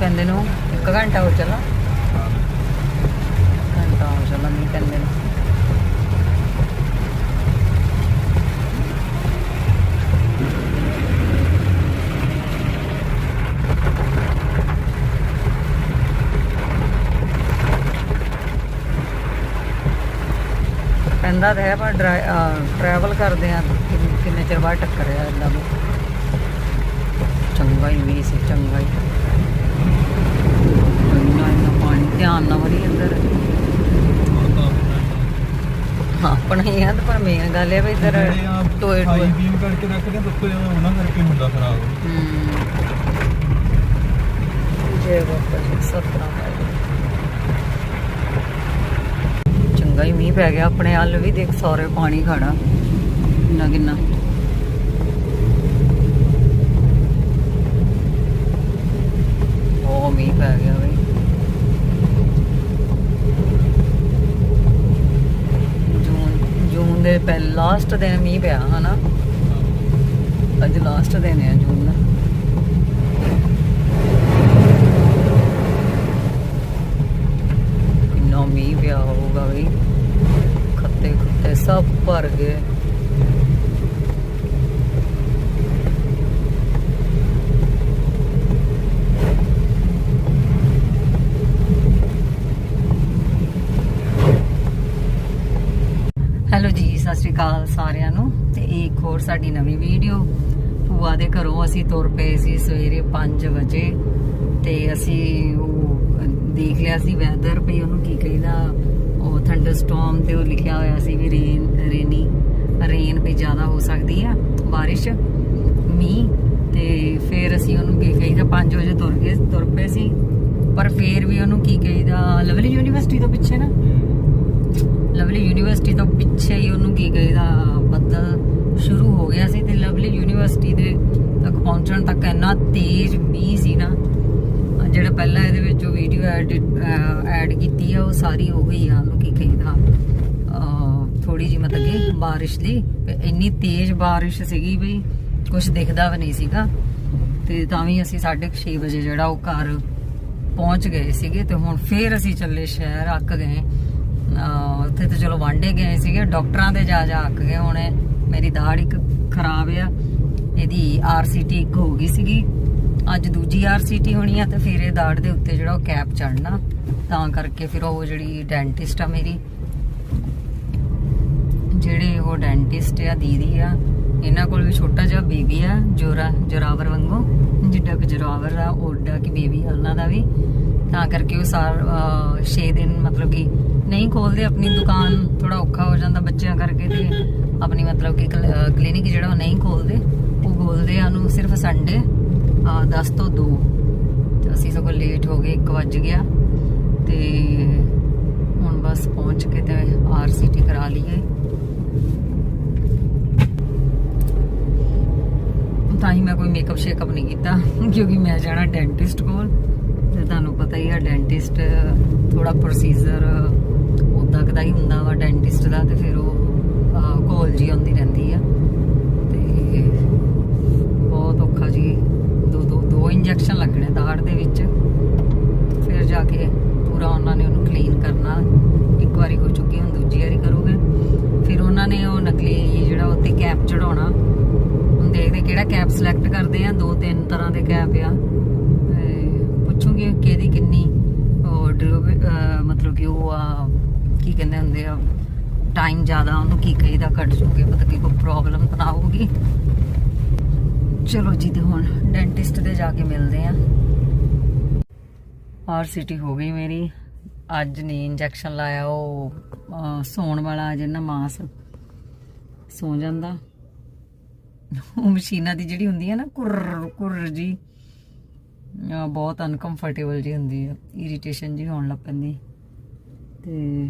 ਪੈਂਦੇ ਨੂੰ 1 ਘੰਟਾ ਹੋ ਚੱਲਾ। ਘੰਟਾ ਹੋ ਚੱਲਾ ਮੀਂਹ ਪੈਂਦੇ ਨੂੰ। ਪੈਂਦਾ ਤਾਂ ਹੈ, ਪਰ ਟਰੈਵਲ ਕਰਦੇ ਆ, ਕਿੰਨੇ- ਚਿਰ ਬਾਅਦ ਟੱਕਰਿਆ ਇਦਾਂ ਨੂੰ। ਚੰਗਾ ਹੀ ਵੀ ਸੀ, ਚੰਗਾ ਹੀ ਇੰਨਾ ਇੰਨਾ ਪਾਣੀ ਧਿਆਨ ਨਾਲ ਵਰੀ ਅੰਦਰ ਹੀ ਆ ਤੇ ਪਰ ਮੇਨ ਗੱਲ ਇਹ ਵੀ ਇੱਧਰ ਟੋਏ ਟੋਏ। ਬੀਮ ਕਰਕੇ ਰੱਖਦੇ ਆ ਜ਼ਿਆਦਾ ਉਹਨਾਂ ਕਰਕੇ ਹੁੰਦਾ ਖਰਾਬ। ਹਮ। ਜੈ ਬਾਬਾ ਜੀ ਸਤਨਾਮ ਵਾਹਿਗੁਰੂ। ਚੰਗਾ ਹੀ ਮੀਂਹ ਪੈ ਗਿਆ ਆਪਣੇ ਹੱਲ ਵੀ ਦੇਖ ਸਾਰੇ ਪਾਣੀ ਖੜਾ ਕਿੰਨਾ ਕਿੰਨਾ। ਉਹ ਮੀਂਹ ਪੈ ਗਿਆ ਬਈ ਜੂਨ ਜੂਨ ਦੇ ਪਹਿ ਲਾਸਟ ਦਿਨ ਮੀਂਹ ਪਿਆ, ਹਨਾ? ਅੱਜ ਲਾਸਟ ਦਿਨ ਹੈ ਜੂਨ ਦਾ। ਕਿੰਨਾ ਮੀਂਹ ਪਿਆ ਹੋਊਗਾ ਵੀ ਖੱਤੇ ਖੁੱਤੇ ਸਭ ਭਰ ਗਏ ਹੈਲੋ ਜੀ ਸਤਿ ਸ਼੍ਰੀ ਅਕਾਲ ਸਾਰਿਆਂ ਨੂੰ ਤੇ ਇਹ ਇੱਕ ਹੋਰ ਸਾਡੀ ਨਵੀਂ ਵੀਡੀਓ। ਭੂਆ ਦੇ ਘਰੋਂ ਅਸੀਂ ਤੁਰ ਪਏ ਸੀ ਸਵੇਰੇ 5 ਵਜੇ ਤੇ ਅਸੀਂ ਉਹ ਦੇਖ ਲਿਆ ਸੀ ਵੈਦਰ ਵੀ ਉਹਨੂੰ ਕੀ ਕਹੀਦਾ ਉਹ ਥੰਡਰਸਟਾਰਮ ਤੇ ਉਹ ਲਿਖਿਆ ਹੋਇਆ ਸੀ ਵੀ ਰੇਨ ਰੇਨੀ ਰੇਨ ਵੀ ਜ਼ਿਆਦਾ ਹੋ ਸਕਦੀ ਆ ਬਾਰਿਸ਼ ਮੀਂਹ ਤੇ ਫਿਰ ਅਸੀਂ ਉਹਨੂੰ ਕੀ ਕਹੀਦਾ 5 ਵਜੇ ਤੁਰ ਗਏ ਤੁਰ ਪਏ ਸੀ। ਪਰ ਫਿਰ ਵੀ ਉਹਨੂੰ ਕੀ ਕਹੀਦਾ ਲਵਲੀ ਯੂਨੀਵਰਸਿਟੀ ਤੋਂ ਪਿੱਛੇ ਨਾ। ਲਵਲੀ ਯੂਨੀਵਰਸਿਟੀ ਤੋਂ ਪਿੱਛੇ ਹੀ ਉਹਨੂੰ ਕੀ ਕਹੀਦਾ ਬੱਦਲ। ਸ਼ੁਰੂ ਹੋ ਗਿਆ ਸੀ ਤੇ ਲਵਲੀ ਯੂਨੀਵਰਸਿਟੀ ਦੇ ਤੱਕ ਪਹੁੰਚਣ ਤੱਕ ਇੰਨਾ ਤੇਜ਼ ਮੀਂਹ ਸੀ ਨਾ ਜਿਹੜਾ ਪਹਿਲਾਂ ਇਹਦੇ ਵਿੱਚ ਜੋ ਵੀਡੀਓ ਐਡ ਐਡ ਕੀਤੀ ਆ, ਉਹ ਸਾਰੀ ਉਹੀ ਆ ਉਹਨੂੰ ਕੀ ਕਹੀਦਾ ਥੋੜੀ ਜੀ ਮਤਲਬ ਕਿ ਬਾਰਿਸ਼ ਦੀ ਇੰਨੀ ਤੇਜ਼ ਬਾਰਿਸ਼ ਸੀਗੀ ਵੀ ਕੁਝ ਦਿਖਦਾ ਵੀ ਨਹੀਂ ਸੀਗਾ। ਤੇ ਤਾਂ ਵੀ ਅਸੀਂ 6:30 ਵਜੇ ਜਿਹੜਾ ਉਹ ਘਰ ਪਹੁੰਚ ਗਏ ਸੀਗੇ ਤੇ ਹੁਣ ਫੇਰ ਅਸੀਂ ਚੱਲੇ ਸ਼ਹਿਰ ਅੱਕ ਗਏ। ਉੱਥੇ ਤੇ ਚਲੋ ਵਾਂਡੇ ਗਏ ਸੀਗੇ, ਡਾਕਟਰਾਂ ਦੇ ਜਾ ਜਾ ਅੱਕ ਗਏ ਹੁਣ। ਮੇਰੀ ਦਾੜ ਇੱਕ ਖਰਾਬ ਆ। ਇਹਦੀ ਆਰਸੀਟੀ ਇੱਕ ਹੋ ਗਈ ਸੀਗੀ। ਅੱਜ ਦੂਜੀ ਆਰਸੀਟੀ ਹੋਣੀ ਆ ਤੇ ਫਿਰ ਇਹ ਦਾੜ ਦੇ ਉੱਤੇ ਜਿਹੜਾ ਉਹ ਕੈਪ ਚੜਨਾ ਤਾਂ ਕਰਕੇ ਫਿਰ ਉਹ ਜਿਹੜੀ ਡੈਂਟਿਸਟ ਆ ਮੇਰੀ। ਜਿਹੜੇ ਉਹ ਡੈਂਟਿਸਟ ਆ, ਦੀਦੀ ਆ, ਇਹਨਾਂ ਕੋਲ ਵੀ ਛੋਟਾ ਜਿਹਾ ਬੇਬੀ ਆ, ਜੋਰਾ, ਜੋਰਾਵਰ ਵਾਂਗੂ। ਜਿੱਡਾ ਕਿ ਜੋਰਾਵਰ ਆ, ਓਡਾ ਕਿ ਬੇਬੀ ਆ ਉਹਨਾਂ ਦਾ ਵੀ। ਤਾਂ ਕਰਕੇ ਉਹ ਸਾਰ 6 ਦਿਨ ਮਤਲਬ ਕਿ ਨਹੀਂ ਖੋਲਦੇ ਆਪਣੀ ਦੁਕਾਨ। ਥੋੜਾ ਔਖਾ ਹੋ ਜਾਂਦਾ ਬੱਚਿਆਂ ਕਰਕੇ ਤੇ ਆਪਣੀ ਮਤਲਬ ਕਿ ਕਲੀਨਿਕ ਜਿਹੜਾ ਉਹ ਨਹੀਂ ਖੋਲਦੇ, ਉਹ ਖੋਲਦੇ ਆ ਨੂੰ ਸਿਰਫ ਸੰਡੇ 10 ਤੋਂ 2 ਤੇ ਅਸੀਂ ਸਗੋਂ ਲੇਟ ਹੋ ਗਏ 1 ਵੱਜ ਗਿਆ। ਤੇ ਹੁਣ ਬਸ ਪਹੁੰਚ ਕੇ ਤੇ ਆਰਸੀਟੀ ਕਰਾ ਲਈਏ। ਤਾਂ ਹੀ ਮੈਂ ਕੋਈ ਮੇਕਅਪ ਸ਼ੇਕਅਪ ਨਹੀਂ ਕੀਤਾ, ਕਿਉਂਕਿ ਮੈਂ ਜਾਣਾ ਡੈਂਟਿਸਟ ਕੋਲ। ਤੇ ਤੁਹਾਨੂੰ ਪਤਾ ਹੀ ਆ ਡੈਂਟਿਸਟ ਥੋੜਾ ਪ੍ਰੋਸੀਜਰ ਉਦਾਂ ਕਦਾ ਹੀ ਹੁੰਦਾ ਵਾ ਡੈਂਟਿਸਟ ਦਾ, ਤੇ ਫਿਰ ਉਹ ਕੋਲ ਜੀ ਆਉਂਦੀ ਰਹਿੰਦੀ ਆ। ਤੇ ਬਹੁਤ ਔਖਾ ਜੀ। ਦੋ ਦੋ ਦੋ ਇੰਜੈਕਸ਼ਨ ਲੱਗਣੇ ਦਾੜ ਦੇ ਵਿੱਚ। ਫਿਰ ਜਾ ਕੇ ਪੂਰਾ ਉਹਨਾਂ ਨੇ ਉਹਨੂੰ ਕਲੀਨ ਕਰਨਾ। ਇੱਕ ਵਾਰੀ ਹੋ ਚੁੱਕੀ ਹੁਣ ਦੂਜੀ ਵਾਰੀ ਕਰੋਗੇ। ਫਿਰ ਉਹਨਾਂ ਨੇ ਉਹ ਨਕਲੀ ਜਿਹੜਾ ਉੱਤੇ ਕੈਪ ਚੜਾਉਣਾ ਹੁਣ ਦੇਖਦੇ ਕਿਹੜਾ ਕੈਪ ਸਿਲੈਕਟ ਕਰਦੇ ਆ। ਦੋ, ਤਿੰਨ ਤਰ੍ਹਾਂ ਦੇ ਕੈਪ ਆ। ਤੇ ਪੁੱਛੂਗੀ ਕਿ ਇਹਦੀ ਕਿੰਨੀ ਉਹ ਮਤਲਬ ਕਿ ਉਹ ਆ, ਕੀ ਕਹਿੰਦੇ ਹੁੰਦੇ ਆ ਟਾਈਮ ਜ਼ਿਆਦਾ, ਉਹਨੂੰ ਕੀ ਕਹੀਦਾ ਕੱਟ ਜੂਗੇ, ਪਤਾ ਕੀ ਕੋਈ ਪ੍ਰੋਬਲਮ ਤਾਂ ਨਾ ਹੋਊਗੀ। ਚਲੋ ਜੀ, ਤੇ ਹੁਣ ਡੈਂਟਿਸਟ ਦੇ ਜਾ ਕੇ ਮਿਲਦੇ ਆ ਆਰ ਸਿਟੀ ਹੋ ਗਈ ਮੇਰੀ। ਅੱਜ ਨਹੀਂ ਇੰਜੈਕਸ਼ਨ ਲਾਇਆ, ਉਹ ਸੌਣ ਵਾਲਾ ਜਿੰਨਾ ਮਾਸ। ਸੌ ਜਾਂਦਾ। ਉਹ ਮਸ਼ੀਨਾਂ ਦੀ ਜਿਹੜੀ ਹੁੰਦੀ ਹੈ ਨਾ ਕੁਰ ਕੁਰ ਜੀ ਬਹੁਤ ਅਨਕੰਫਰਟੇਬਲ ਜੀ ਹੁੰਦੀ ਹੈ ਇਰੀਟੇਸ਼ਨ ਜੀ ਹੋਣ ਲੱਗ ਪੈਂਦੀ। ਤੇ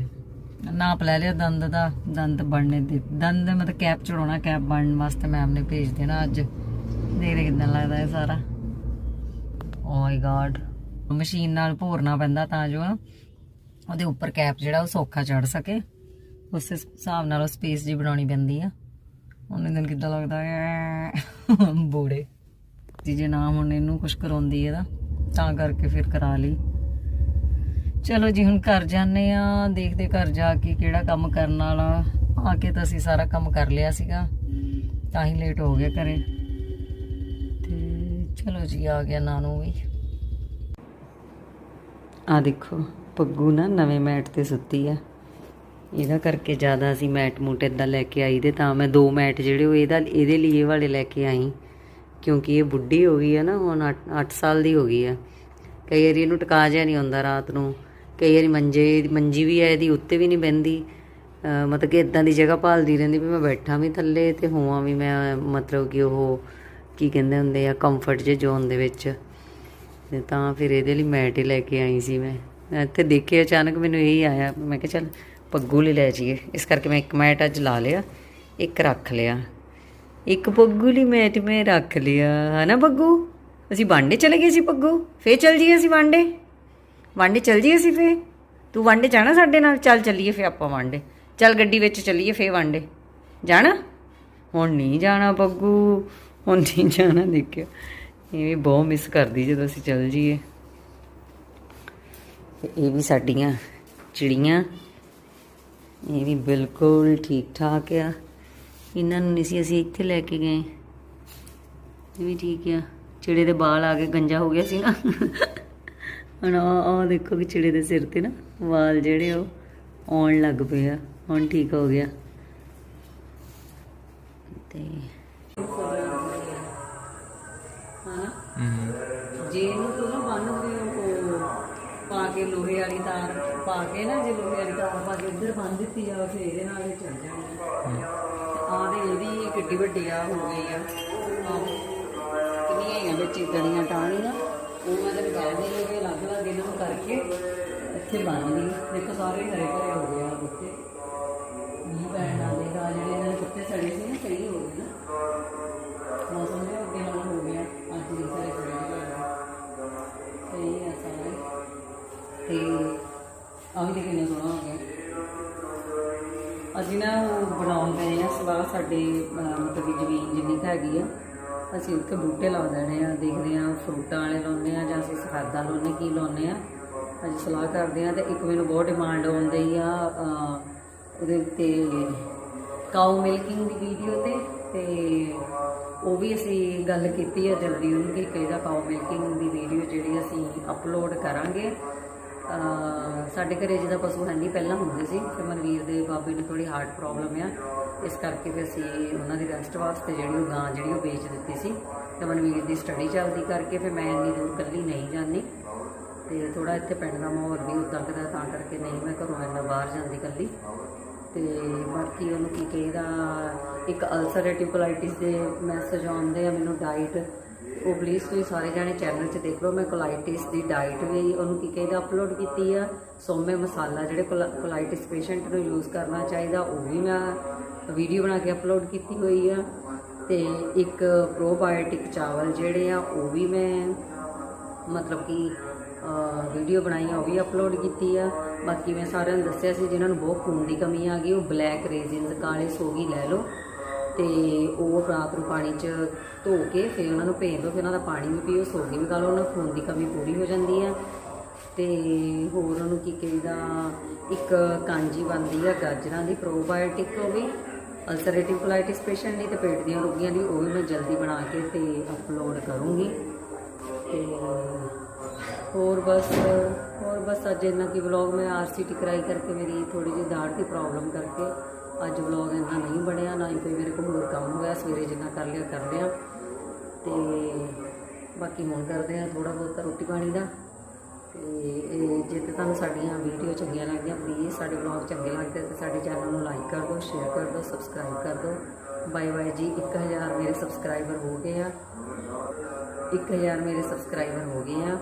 ਨਾਪ ਲੈ ਲਿਆ, ਦੰਦ ਦਾ, ਦੰਦ ਬਣਨੇ ਦੇ, ਦੰਦ ਮਤਲਬ ਕੈਪ ਚੜਾਉਣਾ, ਕੈਪ ਬਣਨ ਵਾਸਤੇ ਮੈਮ ਨੇ ਭੇਜ ਦੇਣਾ ਅੱਜ। ਦੇਖਦੇ ਕਿਦਾਂ ਲੱਗਦਾ ਹੈ ਸਾਰਾ। ਓ ਮਾਈ ਗॉड ਮਸ਼ੀਨ ਨਾਲ ਭੋਰਨਾ ਪੈਂਦਾ ਤਾਂ ਜੋ ਉਹਦੇ ਉੱਪਰ ਕੈਪ ਜਿਹੜਾ ਉਹ ਸੌਖਾ ਚੜ ਸਕੇ। ਉਸ ਹਿਸਾਬ ਨਾਲ ਉਹ ਸਪੇਸ ਜੀ ਬਣਾਉਣੀ ਪੈਂਦੀ ਆ। ਉਹਨੇ ਦਿਨ ਕਿੱਦਾਂ ਲੱਗਦਾ? ਹੈ ਬੋੜੇ। ਜੀ ਜੇ ਨਾ ਹੁਣ ਇਹਨੂੰ ਕੁਝ ਕਰਾਉਂਦੀ ਇਹਦਾ ਤਾਂ ਕਰਕੇ ਫਿਰ ਕਰਾ ਲਈ। ਚਲੋ ਜੀ, ਹੁਣ ਘਰ ਜਾਂਦੇ ਆ, ਦੇਖਦੇ ਘਰ ਜਾ ਕੇ ਕਿਹੜਾ ਕੰਮ ਕਰਨ ਵਾਲਾ। ਆ ਕੇ ਤਾਂ ਅਸੀਂ ਸਾਰਾ ਕੰਮ ਕਰ ਲਿਆ ਸੀਗਾ। ਤਾਂ ਹੀ ਲੇਟ ਹੋ ਗਿਆ ਘਰੇ। ਤੇ ਚਲੋ ਜੀ, ਆ ਗਿਆ ਨਾਨੂ ਵੀ। ਆ ਦੇਖੋ, ਪੱਗੂ ਨਾ ਨਵੇਂ ਮੈਟ ਤੇ ਸੁੱਤੀ ਆ। ਇਹਦਾ ਕਰਕੇ ਜ਼ਿਆਦਾ ਅਸੀਂ ਮੈਟ ਮੂਟ ਏਦਾਂ ਲੈ ਕੇ ਆਈ ਤੇ ਤਾਂ ਮੈਂ ਦੋ ਮੈਟ ਜਿਹੜੇ ਉਹ ਇਹਦਾ, ਇਹਦੇ ਲਈ ਇਹ ਵਾਲੇ ਲੈ ਕੇ ਆਈ। ਕਿਉਂਕਿ ਇਹ ਬੁੱਢੀ ਹੋ ਗਈ ਆ ਨਾ, ਹੁਣ 8 ਸਾਲ ਦੀ ਹੋ ਗਈ ਆ। ਕਈ ਵਾਰੀ ਇਹਨੂੰ ਟਿਕਾ ਜਿਆ ਨਹੀਂ ਹੁੰਦਾ ਰਾਤ ਨੂੰ। ਕਈ ਵਾਰੀ ਮੰਜੇ, ਮੰਜੀ ਵੀ ਹੈ, ਇਹਦੀ ਉੱਤੇ ਵੀ ਨਹੀਂ ਬਹਿੰਦੀ। ਮਤਲਬ ਕਿ ਇਦਾਂ ਦੀ ਜਗ੍ਹਾ ਭਾਲਦੀ ਰਹਿੰਦੀ ਵੀ ਮੈਂ ਬੈਠਾਂ ਵੀ ਥੱਲੇ ਤੇ ਹੋਵਾਂ ਵੀ ਮੈਂ, ਮਤਲਬ ਕਿ ਉਹ ਕੀ ਕਹਿੰਦੇ ਹੁੰਦੇ ਆ ਕੰਫਰਟ ਜੇ ਜ਼ੋਨ ਦੇ ਵਿੱਚ। ਤੇ ਤਾਂ ਫਿਰ ਇਹਦੇ ਲਈ ਮੈਟ ਹੀ ਲੈ ਕੇ ਆਈ ਸੀ ਮੈਂ। ਇੱਥੇ ਦੇਖਿਆ ਅਚਾਨਕ ਮੈਨੂੰ ਇਹੀ ਆਇਆ, ਮੈਂ ਕਿਹਾ ਚੱਲ ਪੱਗੂ ਲਈ ਲੈ ਜਾਈਏ। ਇਸ ਕਰਕੇ ਮੈਂ ਇੱਕ ਮੈਟ ਅੱਜ ਲਾ ਲਿਆ, ਇੱਕ ਰੱਖ ਲਿਆ। ਇੱਕ ਪੱਗੂ ਲਈ ਮੈਟ ਮੈਂ ਰੱਖ ਲਿਆ। ਹਨਾ ਪੱਗੂ? ਅਸੀਂ ਵਾਂਡੇ ਚਲੇ ਗਏ ਸੀ ਪੱਗੂ? ਫੇਰ ਚੱਲ ਜੀਏ ਅਸੀਂ ਵਾਂਡੇ? ਵਾਂਡੇ ਚੱਲ ਜੀਏ ਅਸੀਂ ਫੇਰ? ਤੂੰ ਵਾਂਡੇ ਜਾਣਾ ਸਾਡੇ ਨਾਲ? ਚੱਲ ਚੱਲੀਏ ਫੇਰ ਆਪਾਂ ਵਾਂਡੇ ਚੱਲ ਗੱਡੀ ਵਿੱਚ ਚੱਲੀਏ ਫੇਰ ਵਾਂਡੇ ਜਾਣਾ? ਹੁਣ ਨਹੀਂ ਜਾਣਾ ਬੱਗੂ ਹੁਣ ਨਹੀਂ ਜਾਣਾ, ਦੇਖਿਓ। ਇਹ ਵੀ ਬਹੁਤ ਮਿਸ ਕਰਦੀ ਜਦੋਂ ਅਸੀਂ ਚੱਲ ਜੀਏ। ਇਹ ਵੀ ਸਾਡੀਆਂ ਚਿੜੀਆਂ। ਇਹ ਵੀ ਬਿਲਕੁਲ ਠੀਕ ਠਾਕ ਆ। ਇਹਨਾਂ ਨੂੰ ਨਹੀਂ ਸੀ ਅਸੀਂ ਇੱਥੇ ਲੈ ਕੇ ਗਏ। ਇਹ ਵੀ ਠੀਕ ਆ। ਚਿੜੇ ਦੇ ਬਾਲ ਆ ਕੇ ਗੰਜਾ ਹੋ ਗਿਆ ਸੀ ਨਾ। ਹੁਣ ਆ ਆ ਦੇਖੋ ਕਿ ਚਿੜੇ ਦੇ ਸਿਰ ਤੇ ਨਾ ਵਾਲ ਜਿਹੜੇ ਉਹ ਆਉਣ ਲੱਗ ਪਏ ਆ। ਹੁਣ ਠੀਕ ਹੋ ਗਿਆ। ਤੇ ਜੇ ਇਹਨੂੰ ਤੂੰ ਨਾ ਬੰਨ ਪਾ ਕੇ ਲੋਹੇ ਵਾਲੀ ਤਾਰ, ਪਾ ਕੇ ਨਾ ਜੇ ਲੋਹੇ ਵਾਲੀ ਤਾਰ ਪਾ ਕੇ ਇੱਧਰ ਬੰਨ ਦਿੱਤੀ ਜਾਵੇ, ਫਿਰ ਇਹਦੇ ਨਾਲ ਇਹ ਚੱਲ ਜਾਣੀ ਆ। ਤੇ ਇਹਦੀ ਕਿੱਡੀ ਵੱਡੀ ਆ ਹੋ ਗਈ ਆ। ਕਿੰਨੀਆਂ ਹੀ ਵਿੱਚ ਇਦਾਂ ਟਾਹਣੀਆਂ। ਉਹ ਮੈਂ ਤਾਂ ਕਹਿ ਦਿੰਦੀ ਅਲੱਗ ਅਲੱਗ ਇਹਨਾਂ ਨੂੰ ਕਰਕੇ ਇੱਥੇ ਬੰਨ ਲਈ ਦੇਖੋ ਸਾਰੇ ਹਰੇ ਭਰੇ ਹੋ ਗਏ ਆ ਬੁੱਤੇ ਮੀਂਹ ਪੈਣ ਨਾਲ ਦਾ ਜਿਹੜੇ ਇਹਨਾਂ ਦੇ ਪੱਤੇ ਸੜੇ ਸੀ ਨਾ, ਸਹੀ ਹੋ ਗਏ ਨਾ। ਮੌਸਮ ਦੇ ਅੱਗੇ ਨਾਲ ਹੋ ਗਿਆ। ਅੱਜ ਦੇ ਸਾਰੇ ਸੜੇ ਹੋਏ ਆ। ਸਾਰੇ। ਤੇ ਆਹ ਵੀ ਕਿੰਨਾ ਸੋਹਣਾ ਹੋ ਗਿਆ। ਅਸੀਂ ਨਾ ਉਹ ਬਣਾਉਣ ਗਏ ਆ ਸਵਾਹ ਸਾਡੇ ਮਤਲਬ ਜ਼ਮੀਨ ਜਿੰਨੀ ਹੈਗੀ ਆ। ਅਸੀਂ ਉੱਥੇ ਬੂਟੇ ਲਾ ਦੇਣੇ ਆ, ਦੇਖਦੇ ਆ ਫਰੂਟਾਂ ਵਾਲੇ ਲਾਉਂਦੇ ਆ ਜਾਂ ਅਸੀਂ ਖਾਦਾਂ ਲਾਉਂਦੇ, ਕੀ ਲਾਉਂਦੇ ਆ ਅੱਜ ਸਲਾਹ ਕਰਦੇ ਆ ਤੇ ਇੱਕ ਮੈਨੂੰ ਬਹੁਤ ਡਿਮਾਂਡ ਆਉਂਦੀ ਆ ਉਹਦੇ ਉੱਤੇ ਕਾਊ ਮਿਲਕਿੰਗ ਦੀ ਵੀਡੀਓ ਤੇ ਤੇ ਉਹ ਵੀ ਅਸੀਂ ਗੱਲ ਕੀਤੀ ਆ ਜਲਦੀ ਉਹਨੂੰ ਕਿ ਕਿਹਦਾ ਕਾਊ ਮਿਲਕਿੰਗ ਦੀ ਵੀਡੀਓ ਜਿਹੜੀ ਅਸੀਂ ਅਪਲੋਡ ਕਰਾਂਗੇ। ਸਾਡੇ ਘਰੇ ਜਿਹਦਾ ਪਸ਼ੂ ਹੈ ਨਹੀਂ ਪਹਿਲਾਂ ਹੁੰਦੇ ਸੀ ਫਿਰ ਮਨਵੀਰ ਦੇ ਬਾਬੇ ਨੂੰ ਥੋੜੀ ਹਾਰਟ ਪ੍ਰੋਬਲਮ ਆ। ਇਸ ਕਰਕੇ ਫਿਰ ਅਸੀਂ ਉਹਨਾਂ ਦੀ ਰੈਸਟ ਵਾਸਤੇ ਜਿਹੜੀ ਉਹ ਗਾਂ ਜਿਹੜੀ ਉਹ ਵੇਚ ਦਿੱਤੀ ਸੀ। ਤੇ ਮਨਵੀਰ ਦੀ ਸਟੱਡੀ ਚੱਲਦੀ ਕਰਕੇ ਫਿਰ ਮੈਂ ਇੰਨੀ ਦੂਰ ਇਕੱਲੀ ਨਹੀਂ ਜਾਂਦੀ। ਤੇ ਥੋੜਾ ਇੱਥੇ ਪਿੰਡ ਦਾ ਮਾਹੌਲ ਵੀ ਉਦਾਂ ਦਾ ਤਾਂ ਕਰਕੇ ਨਹੀਂ, ਮੈਂ ਘਰੋਂ ਇੰਨਾ ਬਾਹਰ ਜਾਂਦੀ ਇਕੱਲੀ। ਤੇ ਬਾਕੀ ਉਹਨੂੰ ਕੀ ਕਹੀਦਾ, ਇੱਕ ਅਲਸਰੇਟਿਵ ਕੋਲਾਈਟਿਸ ਦੇ ਮੈਸੇਜ ਆਉਂਦੇ ਆ, ਮੈਨੂੰ ਡਾਈਟ ਉਹ ਪਲੀਜ਼ ਤੁਸੀਂ ਸਾਰੇ ਜਾਣੇ ਚੈਨਲ 'ਚ ਦੇਖ ਲਓ। ਮੈਂ ਕੋਲਾਈਟਿਸ ਦੀ ਡਾਈਟ ਵੀ ਉਹਨੂੰ ਕੀ ਕਹੀਦਾ ਅਪਲੋਡ ਕੀਤੀ ਆ। ਸੋਮੇ ਮਸਾਲਾ ਜਿਹੜੇ ਕੋਲਾਈਟਿਸ ਪੇਸ਼ੈਂਟ ਨੂੰ ਯੂਜ਼ ਕਰਨਾ ਚਾਹੀਦਾ, ਉਹ ਵੀ ਮੈਂ ਵੀਡੀਓ ਬਣਾ ਕੇ ਅਪਲੋਡ ਕੀਤੀ ਹੋਈ ਆ। ਤੇ ਇੱਕ ਪ੍ਰੋਬਾਇਓਟਿਕ ਚਾਵਲ ਜਿਹੜੇ ਆ, ਉਹ ਵੀ ਮੈਂ ਮਤਲਬ ਕਿ ਵੀਡੀਓ ਬਣਾਈ ਆ ਉਹ ਵੀ ਅਪਲੋਡ ਕੀਤੀ ਆ। ਬਾਕੀ ਮੈਂ ਸਾਰਿਆਂ ਨੂੰ ਦੱਸਿਆ ਸੀ, ਜਿਨ੍ਹਾਂ ਨੂੰ ਬਹੁਤ ਖੂਨ ਦੀ ਕਮੀ ਆ ਗਈ, ਉਹ ਬਲੈਕ ਰੇਜ਼ਿਨਸ ਕਾਲੇ ਸੋਗੀ ਲੈ ਲਓ। ਤੇ ਉਹ ਰਾਤ ਨੂੰ ਪਾਣੀ 'ਚ ਧੋ ਕੇ ਫਿਰ ਉਹਨਾਂ ਨੂੰ ਭੇਜ ਦਿਓ ਫਿਰ ਉਹਨਾਂ ਦਾ ਪਾਣੀ ਵੀ ਪੀਓ ਸੋਗੀ ਵੀ ਖਾ ਲਓ ਉਹਨਾਂ ਖੂਨ ਦੀ ਕਮੀ ਪੂਰੀ ਹੋ ਜਾਂਦੀ ਆ। ਤੇ ਹੋਰ ਉਹਨੂੰ ਕੀ ਕਹੀਦਾ, ਇੱਕ ਕਾਂਜੀ ਬਣਦੀ ਆ ਗਾਜਰਾਂ ਦੀ ਪ੍ਰੋਬਾਇਓਟਿਕ, ਉਹ ਵੀ ਅਲਸਰੇਟਿਵ ਕੋਲਾਈਟਿਸ ਪੇਸ਼ੈਂਟ ਲਈ ਤੇ ਪੇਟ ਦੀਆਂ ਰੋਗੀਆਂ ਲਈ, ਉਹ ਵੀ ਮੈਂ ਜਲਦੀ ਬਣਾ ਕੇ ਤੇ ਅਪਲੋਡ ਕਰੂੰਗੀ। ਤੇ ਹੋਰ ਬਸ ਹੋਰ ਬਸ ਅੱਜ ਇੰਨਾ ਕੀ ਵਲੌਗ ਮੈਂ ਆਰਸੀਟੀ ਕਰਾਈ ਕਰਕੇ ਮੇਰੀ ਥੋੜੀ ਜਿਹੀ ਦਾੜ ਦੀ ਪ੍ਰੋਬਲਮ ਕਰਕੇ ਅੱਜ ਵਲੌਗ ਇੰਨਾ ਨਹੀਂ ਬਣਿਆ, ਨਾ ਹੀ ਕੋਈ ਮੇਰੇ ਕੋਲ ਹੋਰ ਕੰਮ ਹੋਇਆ, ਸਵੇਰੇ ਜਿੰਨਾ ਕਰ ਲਿਆ ਕਰ ਲਿਆ। ਤੇ ਬਾਕੀ ਹੁਣ ਕਰਦੇ ਆ ਥੋੜਾ ਬਹੁਤਾ ਰੋਟੀ ਪਾਣੀ ਦਾ। ਤੇ ਇਹ ਜੇ ਤੇ ਤੁਹਾਨੂੰ ਸਾਡੀਆਂ ਵੀਡੀਓ ਚੰਗੀਆਂ ਲੱਗਦੀਆਂ ਪਲੀਜ਼ ਸਾਡੇ ਵਲੌਗ ਚੰਗੇ ਲੱਗਦੇ ਤੇ ਸਾਡੇ ਚੈਨਲ ਨੂੰ ਲਾਈਕ ਕਰ ਦਿਓ ਸ਼ੇਅਰ ਕਰ ਦਿਓ ਸਬਸਕ੍ਰਾਈਬ ਕਰ ਦਿਓ। ਬਾਏ ਬਾਏ ਜੀ 1000 ਮੇਰੇ ਸਬਸਕ੍ਰਾਈਬਰ ਹੋ ਗਏ ਆ। 1000 ਮੇਰੇ ਸਬਸਕ੍ਰਾਈਬਰ ਹੋ ਗਏ ਆ।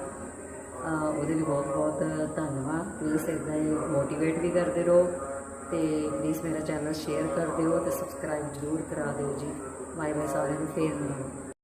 ਉਹਦੇ ਲਈ ਬਹੁਤ ਬਹੁਤ ਧੰਨਵਾਦ। ਪਲੀਜ਼ ਇਦਾਂ ਹੀ ਮੋਟੀਵੇਟ ਵੀ ਕਰਦੇ ਰਹੋ। ਤੇ ਪਲੀਜ਼ ਮੇਰਾ ਚੈਨਲ ਸ਼ੇਅਰ ਕਰ ਦਿਓ ਤੇ ਸਬਸਕ੍ਰਾਈਬ ਜ਼ਰੂਰ ਕਰਾ ਦਿਓ ਜੀ। ਬਾਏ ਬਾਏ ਸਾਰਿਆਂ ਨੂੰ, ਫੇਰ ਮਿਲਾਂਗੇ।